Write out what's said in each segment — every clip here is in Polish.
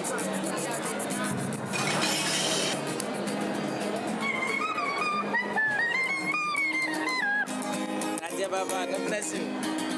Raja Baba, God bless you.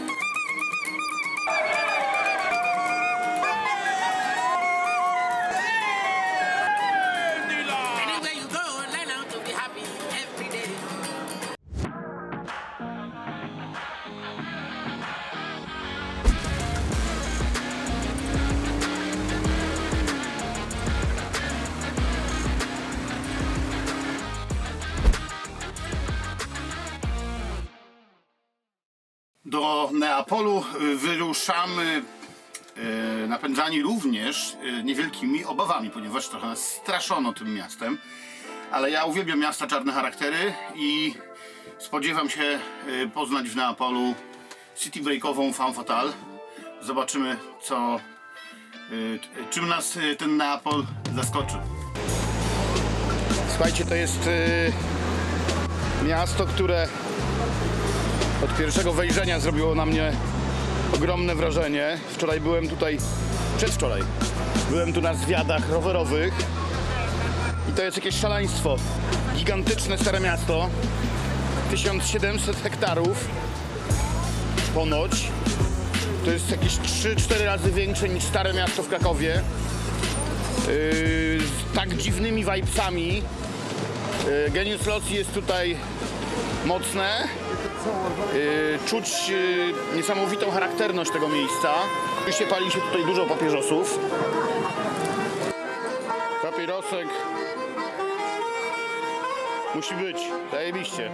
Wyruszamy y, napędzani również y, niewielkimi obawami, ponieważ trochę nas straszono tym miastem. Ale ja uwielbiam miasta czarne charaktery i spodziewam się y, poznać w Neapolu city breakową femme fatale. Zobaczymy, co, t- czym nas y, ten Neapol zaskoczy. Słuchajcie, to jest y, miasto, które od pierwszego wejrzenia zrobiło na mnie ogromne wrażenie. Wczoraj byłem tutaj, przedwczoraj, byłem tu na zwiadach rowerowych i to jest jakieś szaleństwo. Gigantyczne stare miasto, 1700 hektarów ponoć. To jest jakieś 3-4 razy większe niż stare miasto w Krakowie. Yy, z tak dziwnymi vibesami. Yy, Genius Loci jest tutaj mocne. Yy, czuć yy, niesamowitą charakterność tego miejsca. Oczywiście pali się tutaj dużo papierosów. Papierosek musi być, zajebiście.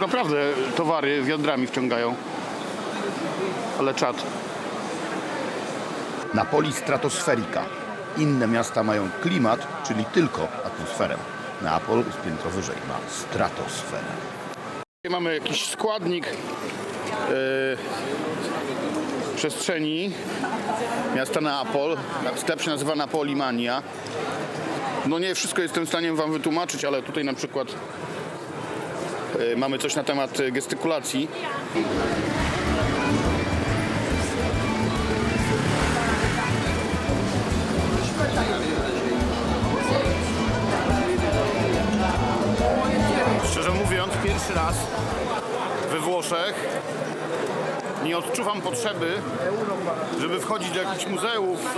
Naprawdę towary wiadrami wciągają. Ale czad. Napoli stratosferika. Inne miasta mają klimat, czyli tylko atmosferę. Neapol jest piętro wyżej, ma stratosferę. Mamy jakiś składnik yy, przestrzeni miasta Neapol. Sklep się nazywa Napolimania. No nie wszystko jestem w stanie wam wytłumaczyć, ale tutaj na przykład mamy coś na temat yy, gestykulacji. Szczerze mówiąc, pierwszy raz we Włoszech nie odczuwam potrzeby, żeby wchodzić do jakichś muzeów,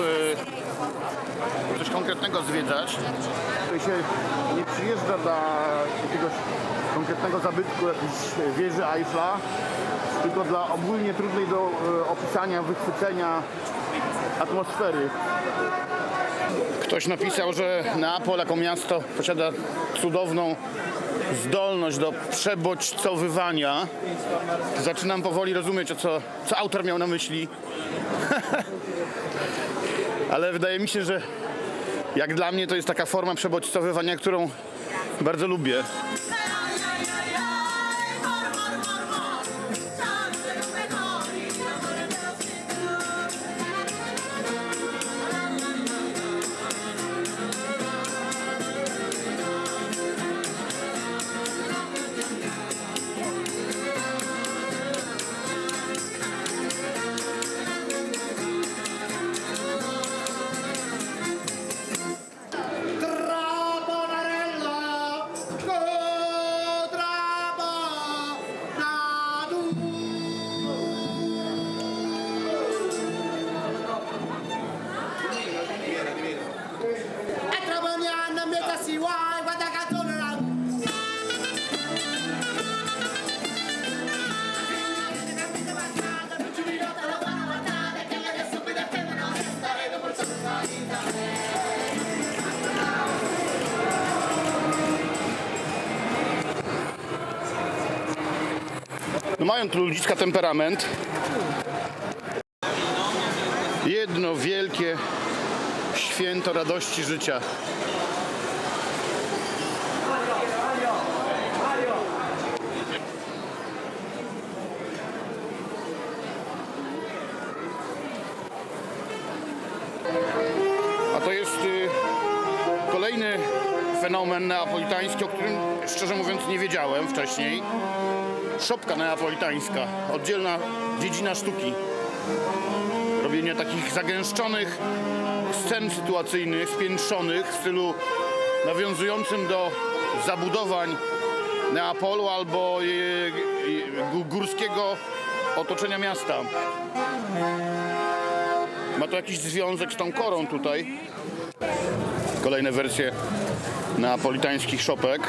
e, coś konkretnego zwiedzać. Tutaj się nie przyjeżdża dla jakiegoś konkretnego zabytku, jakiejś wieży Eiffla, tylko dla ogólnie trudnej do e, opisania, wychwycenia atmosfery. Ktoś napisał, że Neapol jako miasto posiada cudowną zdolność do przebodźcowywania. Zaczynam powoli rozumieć, o co, co autor miał na myśli. Ale wydaje mi się, że jak dla mnie to jest taka forma przebodźcowywania, którą bardzo lubię. No mają tu ludziska temperament. Jedno wielkie święto radości życia. A to jest y, kolejny fenomen neapolitański, o którym szczerze mówiąc nie wiedziałem wcześniej. Szopka neapolitańska, oddzielna dziedzina sztuki. Robienie takich zagęszczonych scen sytuacyjnych, spiętrzonych w stylu nawiązującym do zabudowań Neapolu albo gó- górskiego otoczenia miasta. Ma to jakiś związek z tą korą tutaj. Kolejne wersje neapolitańskich szopek.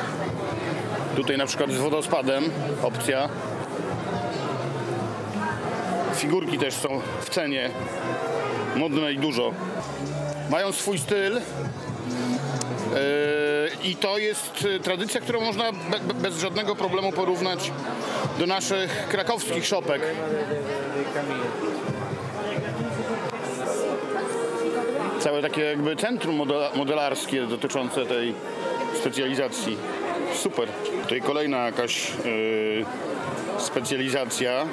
Tutaj na przykład z wodospadem opcja. Figurki też są w cenie. Modne i dużo. Mają swój styl. Yy, I to jest tradycja, którą można be, be, bez żadnego problemu porównać do naszych krakowskich szopek. Całe takie jakby centrum modela, modelarskie dotyczące tej specjalizacji. Super. Tutaj kolejna jakaś yy, specjalizacja.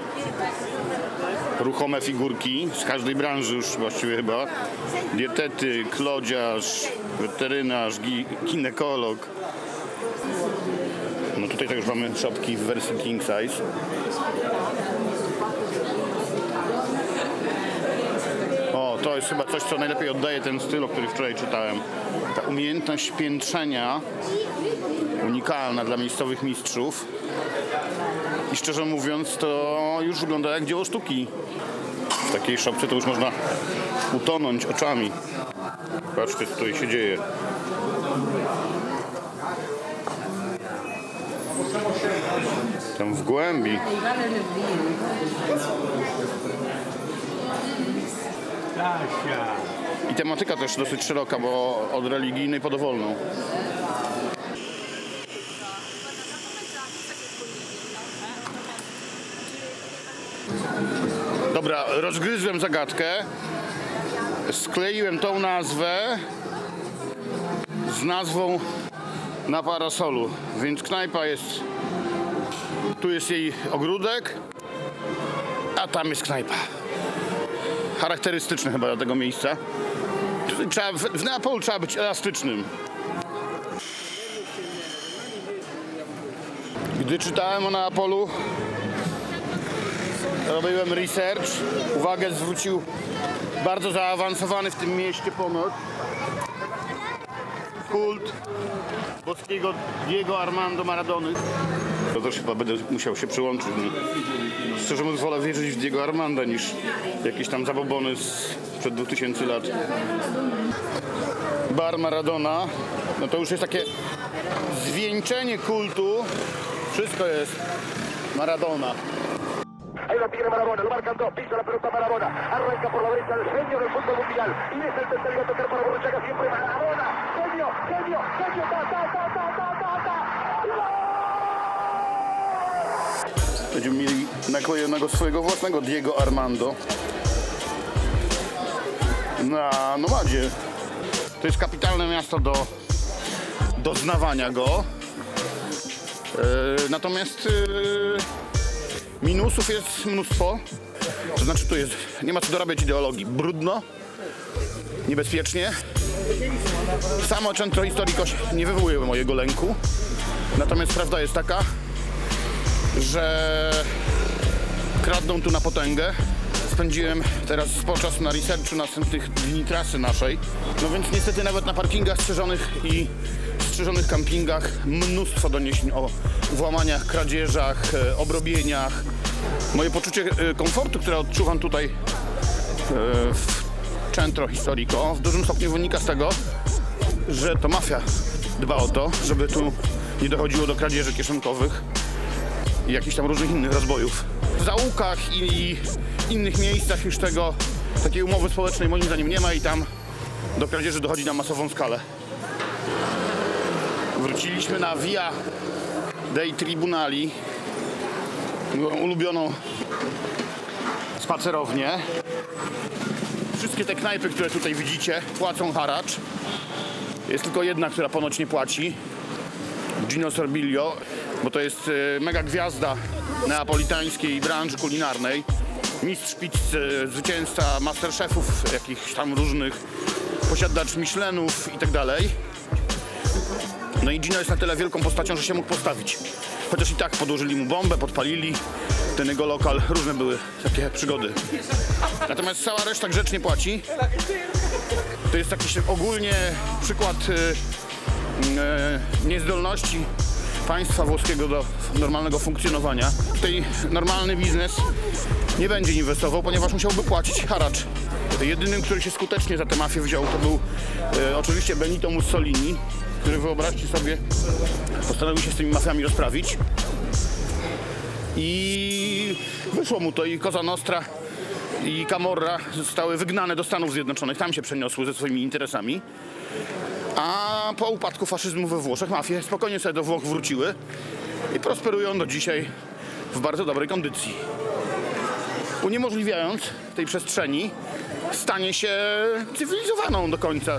Ruchome figurki z każdej branży już właściwie chyba. Dietetyk, lodziarz, weterynarz, gi- ginekolog. No tutaj też mamy szopki w wersji king size. O, to jest chyba coś, co najlepiej oddaje ten styl, o którym wczoraj czytałem. Ta umiejętność piętrzenia, unikalna dla miejscowych mistrzów. I szczerze mówiąc, to już wygląda jak dzieło sztuki. W takiej szopce to już można utonąć oczami. Patrzcie, co tutaj się dzieje. Tam w głębi. I tematyka też dosyć szeroka, bo od religijnej po dowolną. Dobra, rozgryzłem zagadkę. Skleiłem tą nazwę z nazwą na parasolu. Więc knajpa jest. Tu jest jej ogródek, a tam jest knajpa. Charakterystyczne chyba dla tego miejsca. Trzeba, w, w Neapolu trzeba być elastycznym. Gdy czytałem o Neapolu, robiłem research. Uwagę zwrócił bardzo zaawansowany w tym mieście ponoć kult boskiego Diego Armando Maradony. To też chyba będę musiał się przyłączyć. Szczerze mówiąc wolę wierzyć w Diego Armanda niż jakieś tam zabobony sprzed 2000 lat. Bar Maradona, no to już jest takie zwieńczenie kultu. Wszystko jest Maradona. Tiene Marabona, lo marcan dos, pisa la pelota Marabona, arranca por la derecha el genio del fútbol mundial y es el tercero a tocar para Borruchaga siempre Marabona, genio, genio, genio, ta, ta, ta, ta, ta, ta, ta. Będziemy mieli naklejonego swojego własnego Diego Armando na Nomadzie. To jest kapitalne miasto do doznawania go. E, natomiast e, minusów jest mnóstwo. To znaczy tu jest, nie ma co dorabiać ideologii. Brudno, niebezpiecznie. Samo centro historiko nie wywołuje mojego lęku. Natomiast prawda jest taka, że kradną tu na potęgę. Spędziłem teraz sporo czasu na researchu następnych dni trasy naszej. No więc niestety nawet na parkingach strzeżonych i strzeżonych kampingach mnóstwo doniesień o włamaniach, kradzieżach, e, obrobieniach. Moje poczucie e, komfortu, które odczuwam tutaj e, w centro historico w dużym stopniu wynika z tego, że to mafia dba o to, żeby tu nie dochodziło do kradzieży kieszonkowych i jakichś tam różnych innych rozbojów. W zaułkach i, innych miejscach już tego, takiej umowy społecznej moim zdaniem nie ma i tam do kradzieży dochodzi na masową skalę. Wróciliśmy na Via dei Tribunali, moją ulubioną spacerownię. Wszystkie te knajpy, które tutaj widzicie, płacą haracz. Jest tylko jedna, która ponoć nie płaci. Gino Sorbillo, bo to jest e, mega gwiazda neapolitańskiej branży kulinarnej. Mistrz pizzy, zwycięzca masterchefów jakichś tam różnych, posiadacz Michelinów i tak dalej. No i Gino jest na tyle wielką postacią, że się mógł postawić. Chociaż i tak podłożyli mu bombę, podpalili ten jego lokal. Różne były takie przygody. Natomiast cała reszta grzecznie płaci. To jest jakiś ogólnie przykład y, y, niezdolności państwa włoskiego do normalnego funkcjonowania. Tutaj normalny biznes nie będzie inwestował, ponieważ musiałby płacić haracz. Jedynym, który się skutecznie za tę mafię wziął, to był e, oczywiście Benito Mussolini, który wyobraźcie sobie, postanowił się z tymi mafiami rozprawić. I wyszło mu to i Cosa Nostra i Camorra zostały wygnane do Stanów Zjednoczonych. Tam się przeniosły ze swoimi interesami. A po upadku faszyzmu we Włoszech mafie spokojnie sobie do Włoch wróciły i prosperują do dzisiaj w bardzo dobrej kondycji. Uniemożliwiając tej przestrzeni stanie się cywilizowaną do końca.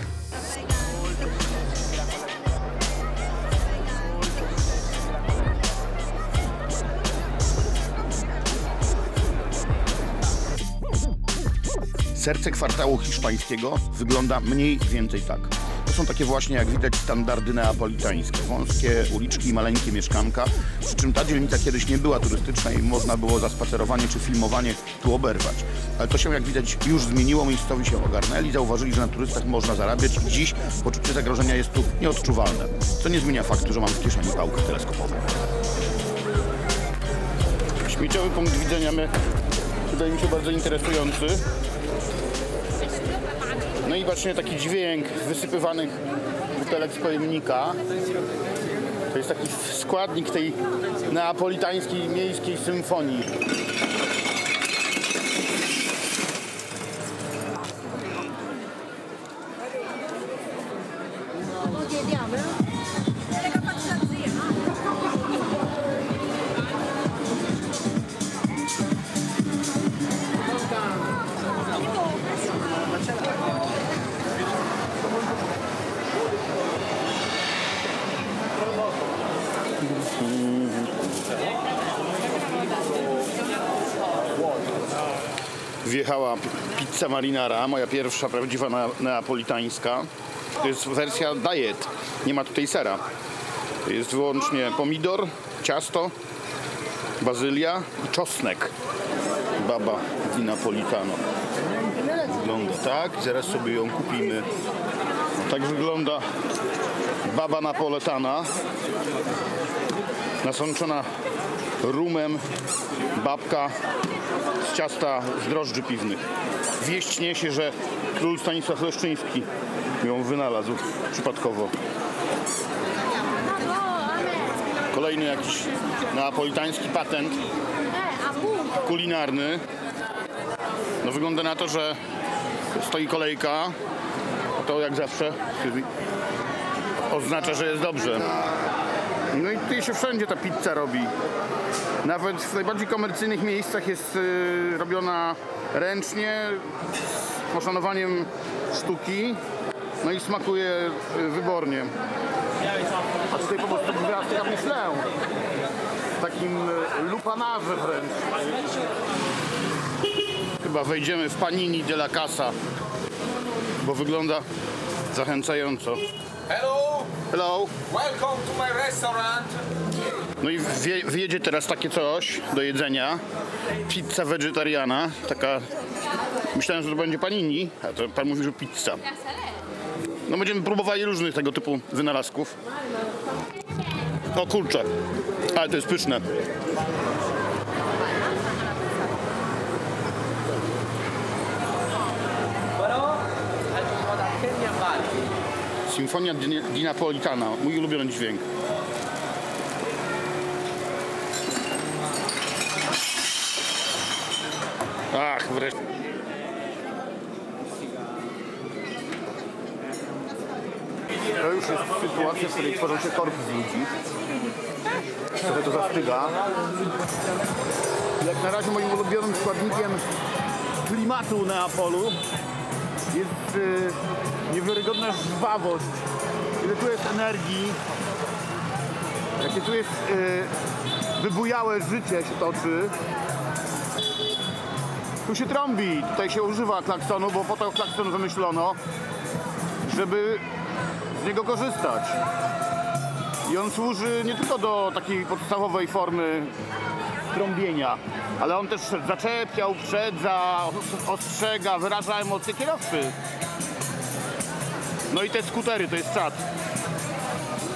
Serce kwartału hiszpańskiego wygląda mniej więcej tak. To są takie właśnie, jak widać, standardy neapolitańskie. Wąskie uliczki i maleńkie mieszkanka. Przy czym ta dzielnica kiedyś nie była turystyczna i można było za spacerowanie czy filmowanie tu oberwać. Ale to się, jak widać, już zmieniło. Miejscowi się ogarnęli, zauważyli, że na turystach można zarabiać i dziś poczucie zagrożenia jest tu nieodczuwalne. Co nie zmienia faktu, że mam w kieszeni pałkę teleskopową. Śmieciowy punkt widzenia mnie wydaje mi się bardzo interesujący. No i właśnie taki dźwięk wysypywanych butelek z pojemnika. To jest taki składnik tej neapolitańskiej miejskiej symfonii. Wjechała p- pizza marinara, moja pierwsza prawdziwa neapolitańska. To jest wersja diet, nie ma tutaj sera. Jest wyłącznie pomidor, ciasto, bazylia i czosnek. Baba di Napolitano. Wygląda tak, zaraz sobie ją kupimy. Tak wygląda baba napoletana. Nasączona rumem babka z ciasta z drożdży piwnych. Wieść niesie, że król Stanisław Leszczyński ją wynalazł przypadkowo. Kolejny jakiś neapolitański patent kulinarny. No wygląda na to, że stoi kolejka. To jak zawsze oznacza, że jest dobrze. No i tutaj się wszędzie ta pizza robi. Nawet w najbardziej komercyjnych miejscach jest y, robiona ręcznie, z poszanowaniem sztuki. No i smakuje y, wybornie. A tutaj po prostu gwiazdka Michelin. W takim y, lupanarze wręcz. Chyba wejdziemy w Panini de la Casa, bo wygląda zachęcająco. Hello, Hello. welcome to my restaurant. No i wje, wjedzie teraz takie coś do jedzenia. Pizza wegetariana, taka... Myślałem, że to będzie panini, a to pan mówi, że pizza. No będziemy próbowali różnych tego typu wynalazków. O kurczę, ale to jest pyszne. Symfonia di, Napolitana, mój ulubiony dźwięk. Ach, wreszcie. To już jest sytuacja, w której tworzą się korki z ludzi. Trochę to zastyga. Jak na razie moim ulubionym składnikiem klimatu Neapolu jest y, niewiarygodna żwawość. Ile tu jest energii, jakie tu jest y, wybujałe życie się toczy. Tu się trąbi, tutaj się używa klaksonu, bo po to klakson wymyślono, żeby z niego korzystać. I on służy nie tylko do takiej podstawowej formy trąbienia, ale on też zaczepia, uprzedza, os- ostrzega, wyraża emocje kierowcy. No i te skutery, to jest czad.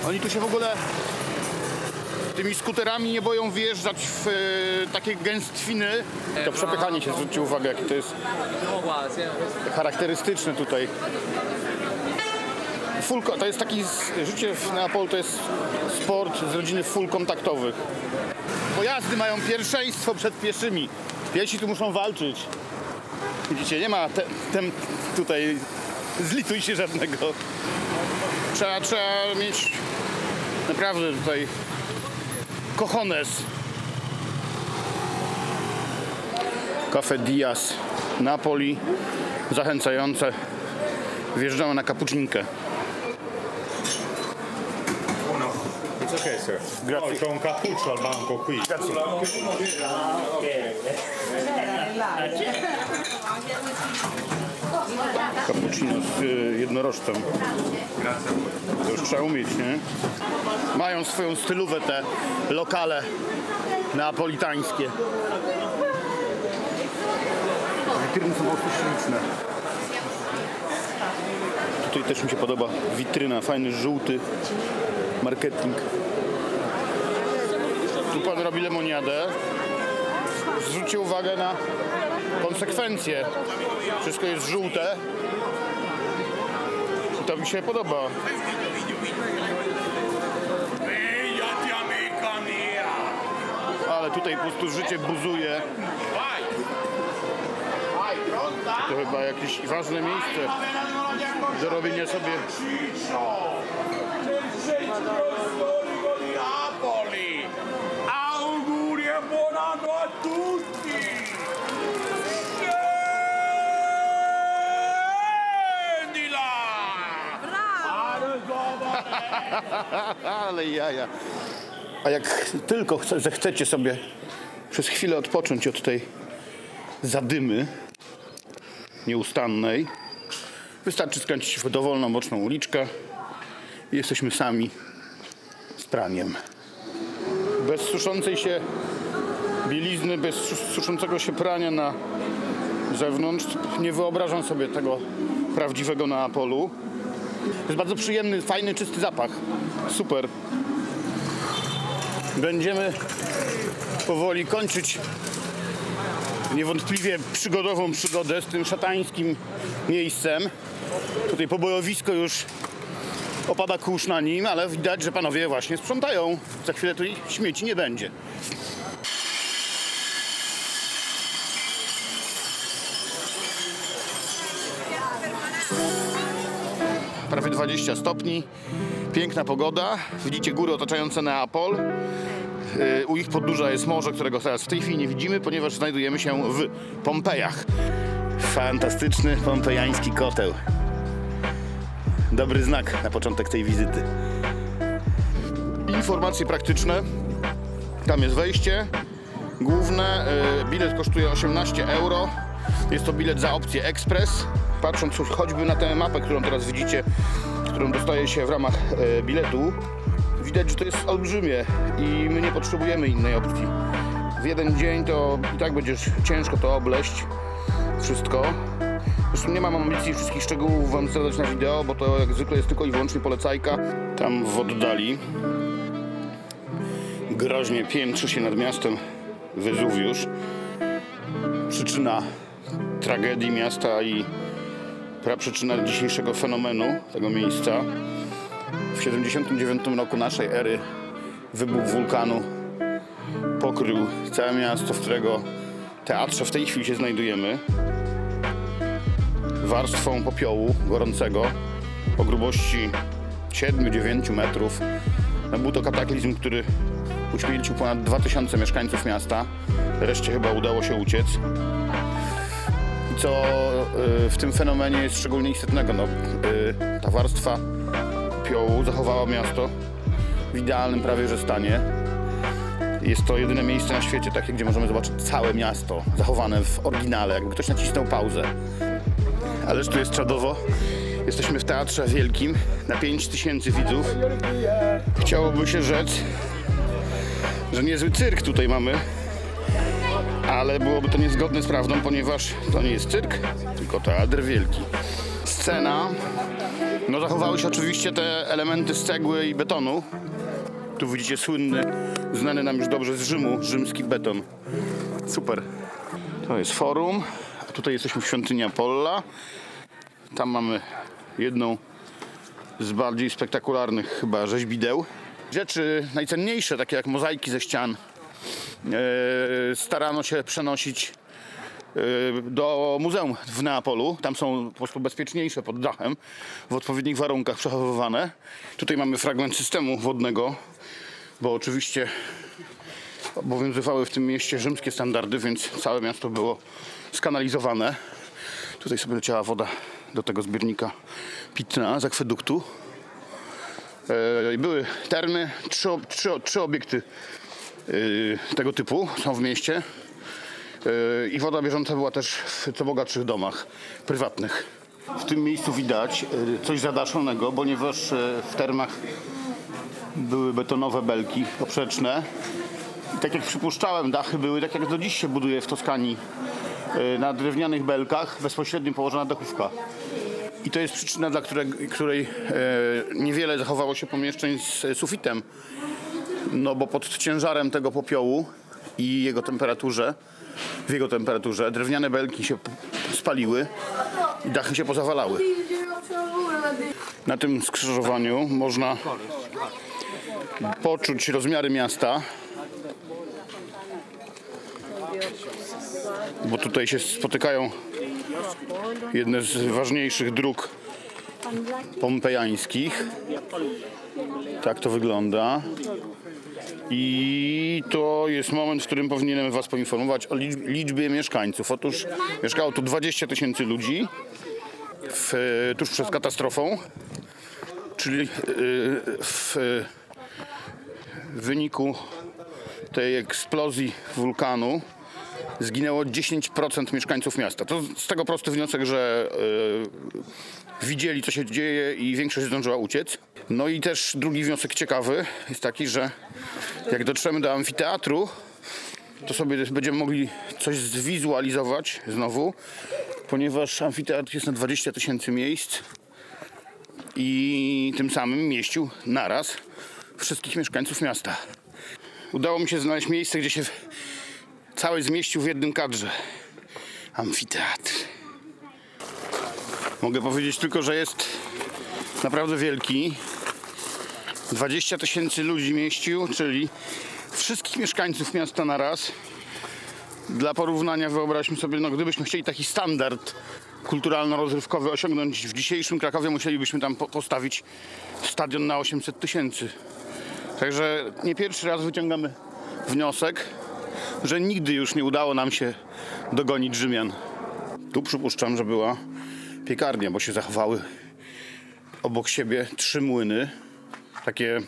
Oni tu się w ogóle tymi skuterami nie boją wjeżdżać w e, takie gęstwiny. To przepychanie się, zwróćcie uwagę, jakie to jest charakterystyczne tutaj. Full, to jest taki, życie w Neapolu to jest sport z rodziny full kontaktowych. Pojazdy mają pierwszeństwo przed pieszymi. Piesi tu muszą walczyć. Widzicie, nie ma te, tem, tutaj zlituj się żadnego. Trzeba, trzeba mieć naprawdę tutaj cojones. Cafe Diaz, Napoli, zachęcające. Wjeżdżamy na kapuczninkę. It's okay, sir. Grazie. No, c'è un cappuccio al banco qui. Cappuccino z y, jednorożcem. To już trzeba umieć, nie? Mają swoją stylówę te lokale neapolitańskie. Witryny są po prostu śliczne. Tutaj też mi się podoba witryna, fajny żółty marketing. Tu pan robi lemoniadę. Zwróćcie uwagę na konsekwencje. Wszystko jest żółte. I to mi się podoba. Ale tutaj po prostu życie buzuje. To chyba jakieś ważne miejsce do robienia sobie Ale jaja. A jak tylko chce, zechcecie sobie przez chwilę odpocząć od tej zadymy nieustannej, wystarczy skręcić w dowolną boczną uliczkę i jesteśmy sami z praniem. Bez suszącej się bielizny, bez sus- suszącego się prania na zewnątrz nie wyobrażam sobie tego prawdziwego Neapolu. Jest bardzo przyjemny, fajny, czysty zapach. Super. Będziemy powoli kończyć niewątpliwie przygodową przygodę z tym szatańskim miejscem. Tutaj pobojowisko już opada kurz na nim, ale widać, że panowie właśnie sprzątają. Za chwilę tu śmieci nie będzie. 20 stopni, piękna pogoda, widzicie góry otaczające Neapol. Yy, U ich podnóża jest morze, którego teraz w tej chwili nie widzimy, ponieważ znajdujemy się w Pompejach. Fantastyczny pompejański koteł. Dobry znak na początek tej wizyty. Informacje praktyczne. Tam jest wejście główne. Yy, Bilet kosztuje 18 euro. Jest to bilet za opcję ekspres. Patrząc choćby na tę mapę, którą teraz widzicie, którą dostaje się w ramach e, biletu, widać, że to jest olbrzymie i my nie potrzebujemy innej opcji. W jeden dzień to i tak będziesz ciężko to obleść wszystko. Zresztą nie mam ambicji wszystkich szczegółów wam zadać na wideo, bo to jak zwykle jest tylko i wyłącznie polecajka. Tam w oddali groźnie piętrzy się nad miastem Wezuwiusz. Przyczyna tragedii miasta i praprzyczyna dzisiejszego fenomenu tego miejsca. W 79 roku naszej ery wybuch wulkanu pokrył całe miasto, w którego teatrze w tej chwili się znajdujemy. Warstwą popiołu gorącego o grubości 7-9 metrów. No, był to kataklizm, który uśmiercił ponad 2000 mieszkańców miasta. Reszcie chyba udało się uciec co y, w tym fenomenie jest szczególnie istotnego. No, y, ta warstwa popiołu zachowała miasto w idealnym prawie że stanie. Jest to jedyne miejsce na świecie takie, gdzie możemy zobaczyć całe miasto zachowane w oryginale, jakby ktoś nacisnął pauzę. Ależ tu jest czadowo Jesteśmy w Teatrze Wielkim na 5 tysięcy widzów. Chciałoby się rzec, że niezły cyrk tutaj mamy, ale byłoby to niezgodne z prawdą, ponieważ to nie jest cyrk, tylko Teatr Wielki. Scena, no zachowały się oczywiście te elementy z cegły i betonu. Tu widzicie słynny, znany nam już dobrze z Rzymu, rzymski beton. Super. To jest forum, a tutaj jesteśmy w świątyni Apolla. Tam mamy jedną z bardziej spektakularnych chyba rzeźbideł. Rzeczy najcenniejsze, takie jak mozaiki ze ścian, starano się przenosić e, do muzeum w Neapolu. Tam są po prostu bezpieczniejsze pod dachem, w odpowiednich warunkach przechowywane. Tutaj mamy fragment systemu wodnego, bo oczywiście obowiązywały w tym mieście rzymskie standardy, więc całe miasto było skanalizowane. Tutaj sobie leciała woda do tego zbiornika pitna z akweduktu. E, Były termy, trzy, trzy, trzy obiekty e, tego typu są w mieście. E, I woda bieżąca była też w co bogatszych domach prywatnych. W tym miejscu widać e, coś zadaszonego, ponieważ w termach były betonowe belki poprzeczne. I tak jak przypuszczałem, dachy były tak jak do dziś się buduje w Toskanii. Na drewnianych belkach bezpośrednio położona dachówka. I to jest przyczyna, dla której, której niewiele zachowało się pomieszczeń z sufitem. No bo pod ciężarem tego popiołu i jego temperaturze, w jego temperaturze, drewniane belki się spaliły i dachy się pozawalały. Na tym skrzyżowaniu można poczuć rozmiary miasta. Bo tutaj się spotykają jedne z ważniejszych dróg pompejańskich. Tak to wygląda. I to jest moment, w którym powinienem Was poinformować o liczb- liczbie mieszkańców. Otóż mieszkało tu 20 tysięcy ludzi w, tuż przed katastrofą, czyli y, w wyniku tej eksplozji wulkanu zginęło 10% mieszkańców miasta. To z tego prosty wniosek, że y, widzieli, co się dzieje i większość zdążyła uciec. No i też drugi wniosek ciekawy jest taki, że jak dotrzemy do amfiteatru, to sobie będziemy mogli coś zwizualizować znowu, ponieważ amfiteatr jest na 20 tysięcy miejsc i tym samym mieścił naraz wszystkich mieszkańców miasta. Udało mi się znaleźć miejsce, gdzie się cały zmieścił w jednym kadrze. Amfiteatr. Mogę powiedzieć tylko, że jest naprawdę wielki. 20 tysięcy ludzi mieścił, czyli wszystkich mieszkańców miasta na raz. Dla porównania wyobraźmy sobie, no gdybyśmy chcieli taki standard kulturalno-rozrywkowy osiągnąć w dzisiejszym Krakowie, musielibyśmy tam po- postawić stadion na 800 tysięcy. Także nie pierwszy raz wyciągamy wniosek, że nigdy już nie udało nam się dogonić Rzymian. Tu przypuszczam, że była piekarnia, bo się zachowały obok siebie trzy młyny, takie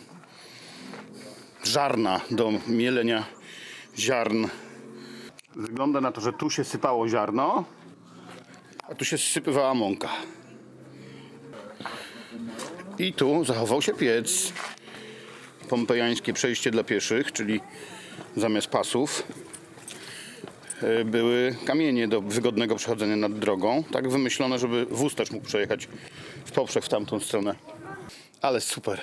żarna do mielenia ziarn. Wygląda na to, że tu się sypało ziarno, a tu się sypywała mąka. I tu zachował się piec. Pompejańskie przejście dla pieszych, czyli zamiast pasów e, były kamienie do wygodnego przechodzenia nad drogą. Tak wymyślone, żeby wóz też mógł przejechać w poprzek w tamtą stronę. Ale super.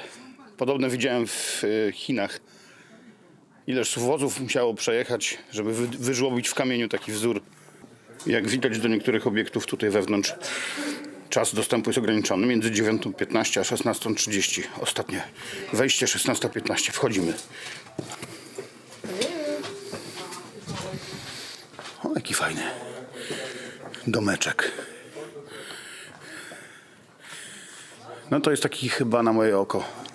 Podobne widziałem w e, Chinach. Ileż wozów musiało przejechać, żeby wy, wyżłobić w kamieniu taki wzór. Jak widać do niektórych obiektów tutaj wewnątrz czas dostępu jest ograniczony między 9.15 a 16.30. Ostatnie wejście 16.15. Wchodzimy. O, jaki fajny domeczek. No to jest taki chyba na moje oko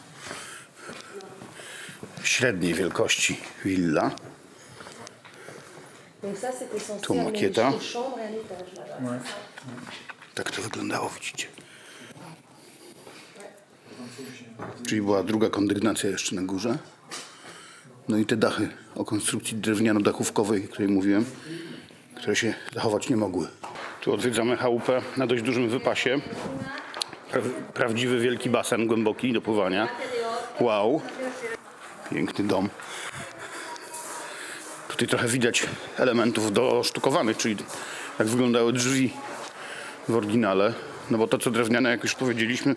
chambres et un étage là-bas. Tak to wyglądało, widzicie. Czyli była druga kondygnacja jeszcze na górze. No i te dachy o konstrukcji drewniano-dachówkowej, o której mówiłem, które się zachować nie mogły. Tu odwiedzamy chałupę na dość dużym wypasie. Pra- Prawdziwy wielki basen głęboki do pływania. Wow. Piękny dom. Tutaj trochę widać elementów dosztukowanych, czyli jak wyglądały drzwi w oryginale. No bo to co drewniane, jak już powiedzieliśmy,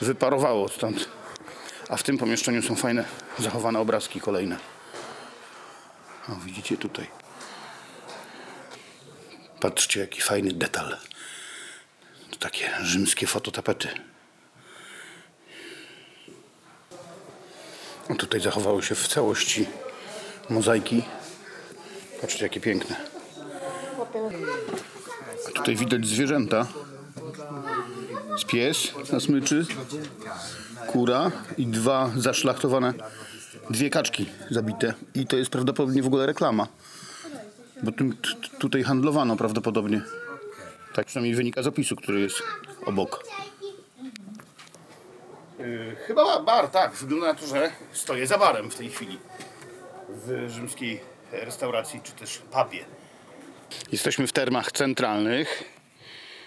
wyparowało stąd. A w tym pomieszczeniu są fajne, zachowane obrazki kolejne. O, widzicie tutaj. Patrzcie, jaki fajny detal. To takie rzymskie fototapety. Tutaj zachowały się w całości mozaiki. Patrzcie, jakie piękne. Tutaj widać zwierzęta. Z pies na smyczy, kura i dwa zaszlachtowane, dwie kaczki zabite. I to jest prawdopodobnie w ogóle reklama. Bo tym, tutaj handlowano prawdopodobnie. Tak przynajmniej wynika z opisu, który jest obok. Yy, chyba bar, tak. Wygląda na to, że stoję za barem w tej chwili. W rzymskiej restauracji czy też pubie. Jesteśmy w termach centralnych.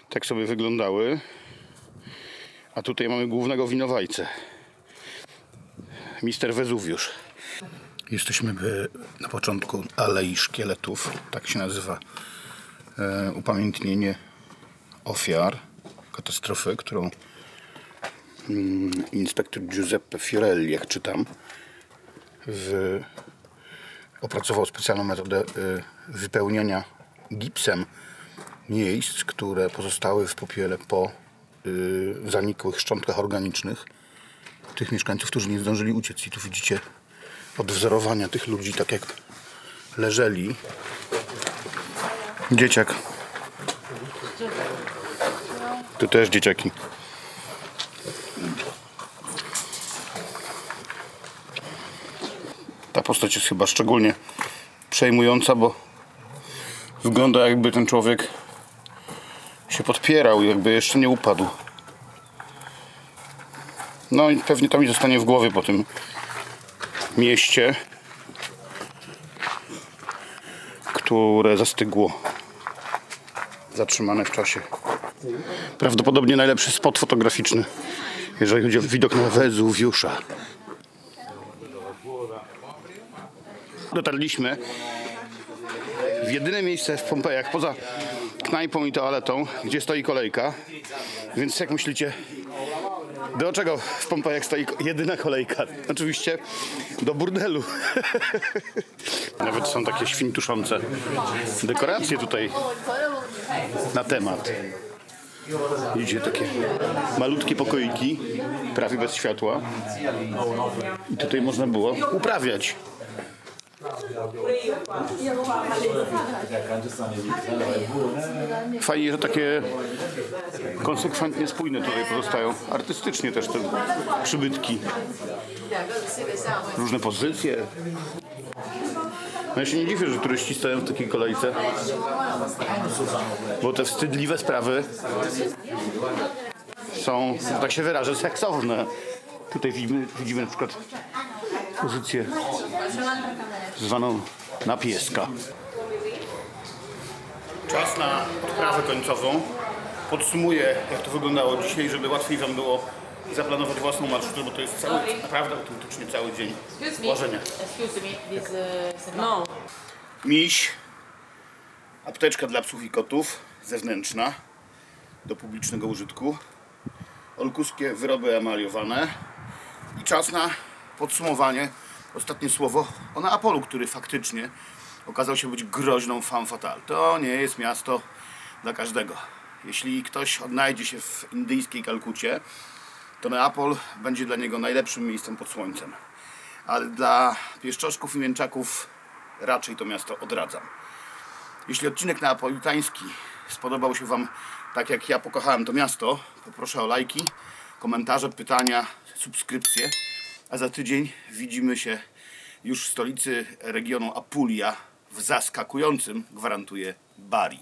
Tak sobie wyglądały. A tutaj mamy głównego winowajcę. Mister Wezuwiusz. Jesteśmy na początku Alei Szkieletów. Tak się nazywa e, upamiętnienie ofiar katastrofy, którą inspektor Giuseppe Fiorelli, jak czytam, w, opracował specjalną metodę y, wypełniania gipsem miejsc, które pozostały w popiele po y, zanikłych szczątkach organicznych tych mieszkańców, którzy nie zdążyli uciec. I tu widzicie odwzorowania tych ludzi, tak jak leżeli. Dzieciak. Tu też dzieciaki. Postać jest chyba szczególnie przejmująca, bo wygląda jakby ten człowiek się podpierał, jakby jeszcze nie upadł. No i pewnie to mi zostanie w głowie po tym mieście, które zastygło, zatrzymane w czasie. Prawdopodobnie najlepszy spot fotograficzny, jeżeli chodzi o widok na Wezuwiusza. Dotarliśmy w jedyne miejsce w Pompejach poza knajpą i toaletą, gdzie stoi kolejka. Więc jak myślicie, do czego w Pompejach stoi jedyna kolejka? Oczywiście do burdelu. Nawet są takie świntuszące dekoracje tutaj na temat. Widzicie takie malutkie pokoiki, prawie bez światła. I tutaj można było uprawiać. Fajnie, że takie konsekwentnie spójne tutaj pozostają. Artystycznie też te przybytki. Różne pozycje. No ja się nie dziwię, że turyści stoją w takiej kolejce. Bo te wstydliwe sprawy są, że tak się wyrażę, seksowne. Tutaj widzimy, widzimy na przykład pozycję zwaną na pieska. Czas na odprawę końcową. Podsumuję, jak to wyglądało dzisiaj, żeby łatwiej Wam było zaplanować własną marszrutę, bo to jest cały, naprawdę autentycznie cały dzień łażenia. Excuse me, this uh, no. Miś, apteczka dla psów i kotów, zewnętrzna, do publicznego użytku, olkuskie wyroby emaliowane i czas na podsumowanie, ostatnie słowo o Neapolu, który faktycznie okazał się być groźną femme fatale. To nie jest miasto dla każdego. Jeśli ktoś odnajdzie się w indyjskiej Kalkucie, to Neapol będzie dla niego najlepszym miejscem pod słońcem. Ale dla pieszczoszków i mięczaków raczej to miasto odradzam. Jeśli odcinek neapolitański spodobał się Wam tak jak ja pokochałem to miasto, poproszę o lajki, komentarze, pytania, subskrypcje. A za tydzień widzimy się już w stolicy regionu Apulia w zaskakującym, gwarantuję, Bari.